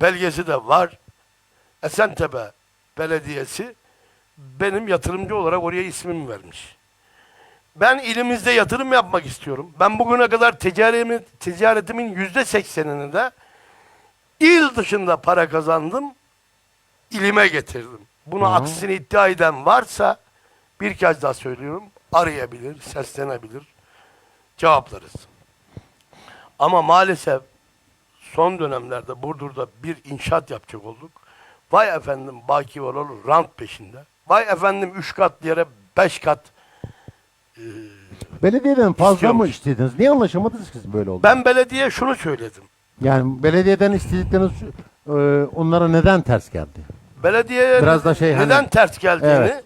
belgesi de var. Esentepe Belediyesi benim yatırımcı olarak oraya ismimi vermiş. Ben ilimizde yatırım yapmak istiyorum. Ben bugüne kadar ticaretimin, ticaretimin yüzde seksenini de il dışında para kazandım, ilime getirdim. Bunu Hı. aksini iddia eden varsa bir kez daha söylüyorum, arayabilir, seslenebilir, cevaplarız. Ama maalesef son dönemlerde Burdur'da bir inşaat yapacak olduk. Vay efendim baki var olur rant peşinde. Vay efendim üç kat yere beş kat. Belediyeden fazla İstiyormuş. mı istediniz? Niye anlaşamadınız ki siz böyle oldu? Ben belediye şunu söyledim. Yani belediyeden istedikleriniz e, onlara neden ters geldi? Belediyeye Biraz da şey neden hani- ters geldiğini Evet.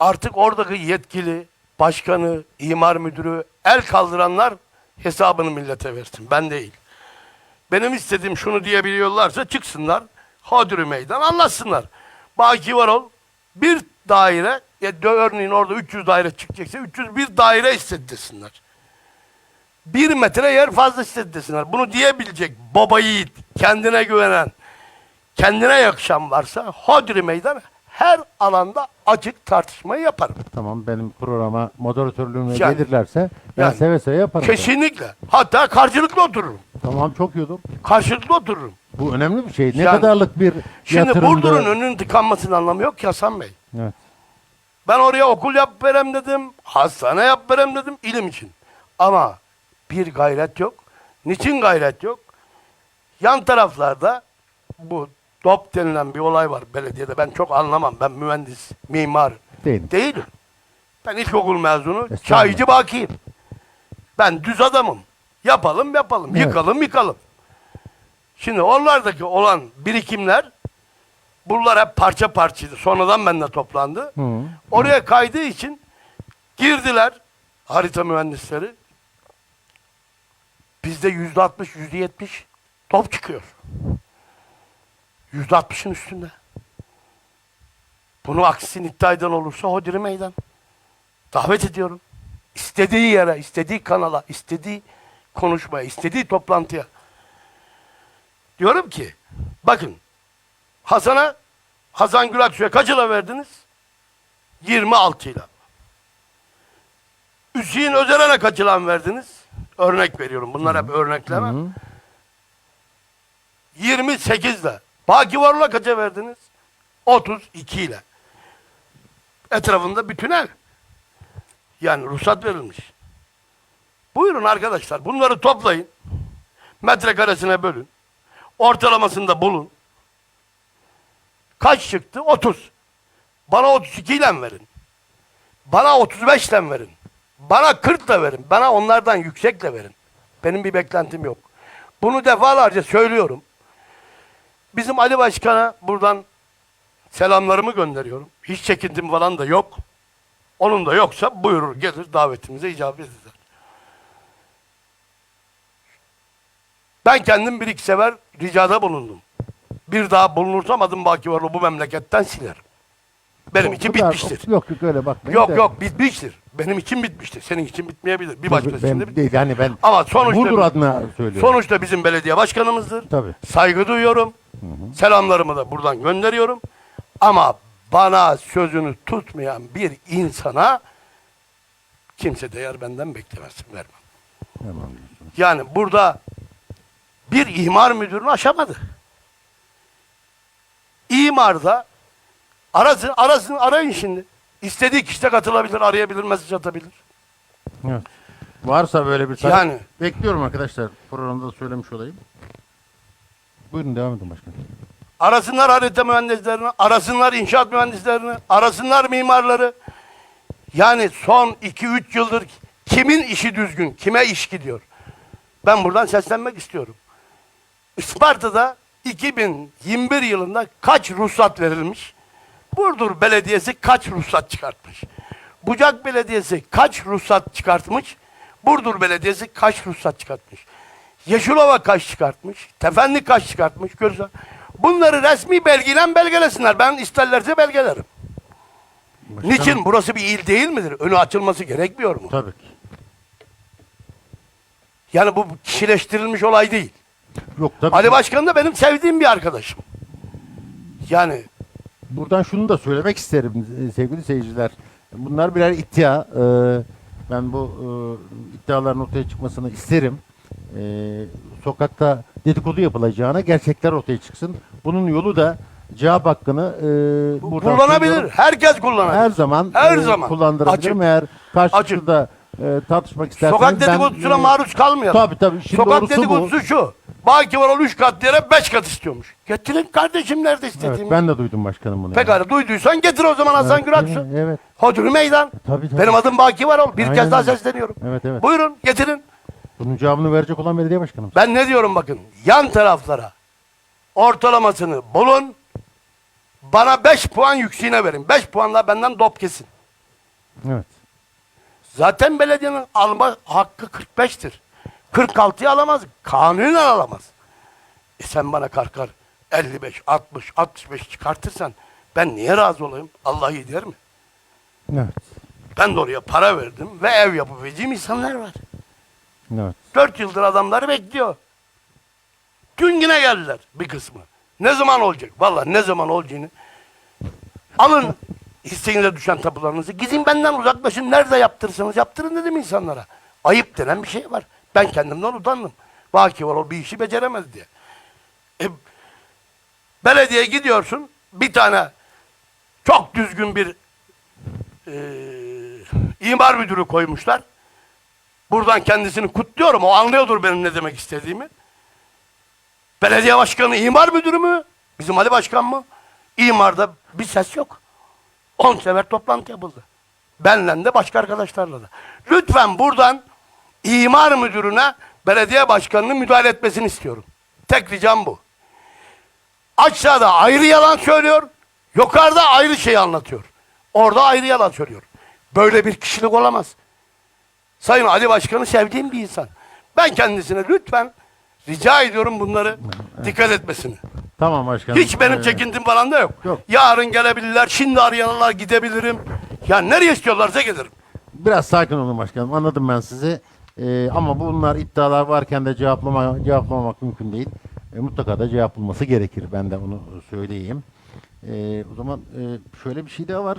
artık oradaki yetkili, başkanı, imar müdürü, el kaldıranlar hesabını millete versin. Ben değil. Benim istediğim şunu diyebiliyorlarsa çıksınlar. Hadri meydan anlatsınlar. Baki Varol bir daire, ya örneğin orada 300 daire çıkacaksa 301 daire istedi desinler. Bir metre yer fazla istedi desinler. Bunu diyebilecek baba yiğit, kendine güvenen, kendine yakışan varsa hodri meydan her alanda açık tartışmayı yaparım. Tamam benim programa moderatörlüğüne Yani- gelirlerse ben yani seve seve yaparım. Kesinlikle. Hatta karşılıklı otururum. Tamam çok olur. Karşılıklı otururum. Bu önemli bir şey. Ne Yani- kadarlık bir Şimdi yatırımda... Burdur'un önünün tıkanmasının anlamı yok ki Hasan Bey. Evet. Ben oraya okul yap verem dedim, hastane yap verem dedim ilim için. Ama bir gayret yok. Niçin gayret yok? Yan taraflarda bu DOP denilen bir olay var belediyede. Ben çok anlamam. Ben mühendis, mimar Değilim. değilim. Ben ilkokul mezunu, Estağfurullah. çaycı bakiyim. Ben düz adamım. Yapalım yapalım, Evet. yıkalım yıkalım. Şimdi oralardaki olan birikimler bunlar hep parça parçaydı. Sonradan benimle toplandı. Hı. Oraya kaydığı için girdiler harita mühendisleri. Bizde yüzde altmış, yüzde yetmiş top çıkıyor. Yüzde altmışın üstünde. Bunu aksini iddia eden olursa hodri meydan. Davet ediyorum. İstediği yere, istediği kanala, istediği konuşmaya, istediği toplantıya. Diyorum ki, bakın Hasan'a, Hasan Gülaksu'ya kaç yıla verdiniz? 26 ile. Hüseyin Özeren'e kaç yılan verdiniz? Örnek veriyorum. Bunlar hep örnekleme. Hı. 28 ile. Baki Varol'a kaça verdiniz? 32 ile. Etrafında bütün ev. Yani ruhsat verilmiş. Buyurun arkadaşlar bunları toplayın. Metrekaresine bölün. Ortalamasında bulun. Kaç çıktı? 30. Bana 32 ile verin. Bana 35 ile verin. Bana 40 ile verin. Bana onlardan yüksekle verin. Benim bir beklentim yok. Bunu defalarca söylüyorum. Bizim Ali Başkan'a buradan selamlarımı gönderiyorum. Hiç çekintim falan da yok. Onun da yoksa buyurur gelir davetimize icabet eder. Ben kendim bir iki sefer ricada bulundum. Bir daha bulunursam adım Baki Varol bu memleketten silerim. Benim için kadar- bitmiştir. Yok yok öyle bakmayın. Yok da- yok bitmiştir. Benim için bitmiştir. Senin için bitmeyebilir. Bir başkası için ben, de bit- değil, yani ben Ama sonuçta Burdur adına söylüyorum. sonuçta bizim belediye başkanımızdır. Tabii. Saygı duyuyorum. Selamlarımı da buradan gönderiyorum. Ama bana sözünü tutmayan bir insana kimse değer benden beklemesin vermem. Tamam. Yani burada bir imar müdürünü aşamadı. İmarda arasın, arasın, arayın şimdi. İstediği kişi de katılabilir, arayabilir, mesaj atabilir. Evet. Varsa böyle bir talep. Yani Bekliyorum arkadaşlar. Programda da söylemiş olayım. Buyurun devam edin başkanım. Arasınlar harita mühendislerini, arasınlar inşaat mühendislerini, arasınlar mimarları. Yani son 2-3 yıldır kimin işi düzgün, kime iş gidiyor? Ben buradan seslenmek istiyorum. Isparta'da 2021 yılında kaç ruhsat verilmiş? Burdur Belediyesi kaç ruhsat çıkartmış? Bucak Belediyesi kaç ruhsat çıkartmış? Burdur Belediyesi kaç ruhsat çıkartmış? Yeşilova kaç çıkartmış? Tefendi kaç çıkartmış? Görürsen. Bunları resmi belgeyle belgelesinler. Ben isterlerse belgelerim. Başkanım, Niçin? Burası bir il değil midir? Önü açılması gerekmiyor mu? Tabii ki. Yani bu kişileştirilmiş olay değil. Yok tabii. Ali Başkan da benim sevdiğim bir arkadaşım. Yani Buradan şunu da söylemek isterim e, sevgili seyirciler. Bunlar birer iddia. Ee, ben bu e, iddiaların ortaya çıkmasını isterim. Sokakta dedikodu yapılacağına gerçekler ortaya çıksın. Bunun yolu da cevap hakkını e, buradan kullanabilir. söylüyorum. Herkes kullanabilir. Her zaman Her e, zaman. kullandırabilirim. Açık. Eğer karşılıklı da e, tartışmak isterseniz Sokak ben, dedikodusuna e, maruz kalmayalım. Tabii tabii. Şimdi Sokak dedikodusu bu. şu. Baki var 3 kat yere 5 kat istiyormuş. Getirin kardeşim nerede Evet, istediğimi. ben de duydum başkanım bunu. Pekala duyduysan getir o zaman Hasan Evet, Güraksu. evet, evet. Hodri meydan. Tabii, tabii. Benim adım Baki Varol. Bir Aynen kez daha sesleniyorum. Evet, evet. Buyurun getirin. Bunun cevabını verecek olan belediye başkanım. Ben ne diyorum bakın. Yan taraflara ortalamasını bulun. Bana 5 puan yükseğine verin. 5 puanla benden dop kesin. Evet. Zaten belediyenin alma hakkı 45'tir. 46'yı alamaz. Kanunen alamaz. E sen bana karkar 55, 60, 65 çıkartırsan ben niye razı olayım? Allah iyi der mi? Evet. Ben de oraya para verdim ve ev yapabileceğim insanlar var. Evet. Dört yıldır adamları bekliyor. Dün yine geldiler bir kısmı. Ne zaman olacak? Vallahi ne zaman olacağını. Alın hissenize düşen tapularınızı. Gidin benden uzaklaşın. Nerede yaptırırsanız yaptırın dedim insanlara. Ayıp denen bir şey var. Ben kendimden utandım. Baki var o bir işi beceremez diye. E, belediyeye gidiyorsun. Bir tane çok düzgün bir e, imar müdürü koymuşlar. Buradan kendisini kutluyorum. O anlıyordur benim ne demek istediğimi. Belediye başkanı imar müdürü mü? Bizim Ali Başkan mı? İmarda bir ses yok. 10 sefer toplantı yapıldı. Benle de başka arkadaşlarla da. Lütfen buradan imar müdürüne belediye başkanının müdahale etmesini istiyorum. Tek ricam bu. Aşağıda ayrı yalan söylüyor. Yukarıda ayrı şey anlatıyor. Orada ayrı yalan söylüyor. Böyle bir kişilik olamaz. Sayın Ali Başkan'ı sevdiğim bir insan. Ben kendisine lütfen rica ediyorum bunları dikkat etmesini. Tamam başkanım. Hiç benim Ee, çekintim falan da yok. yok. Yarın gelebilirler, şimdi arayanlar gidebilirim. Ya nereye istiyorlarsa gelirim. Biraz sakin olun başkanım. Anladım ben sizi. Ee, ama bunlar iddialar varken de cevaplama, cevaplamamak mümkün değil. E, mutlaka da cevaplanması gerekir. Ben de onu söyleyeyim. Ee, o zaman e, şöyle bir şey daha var.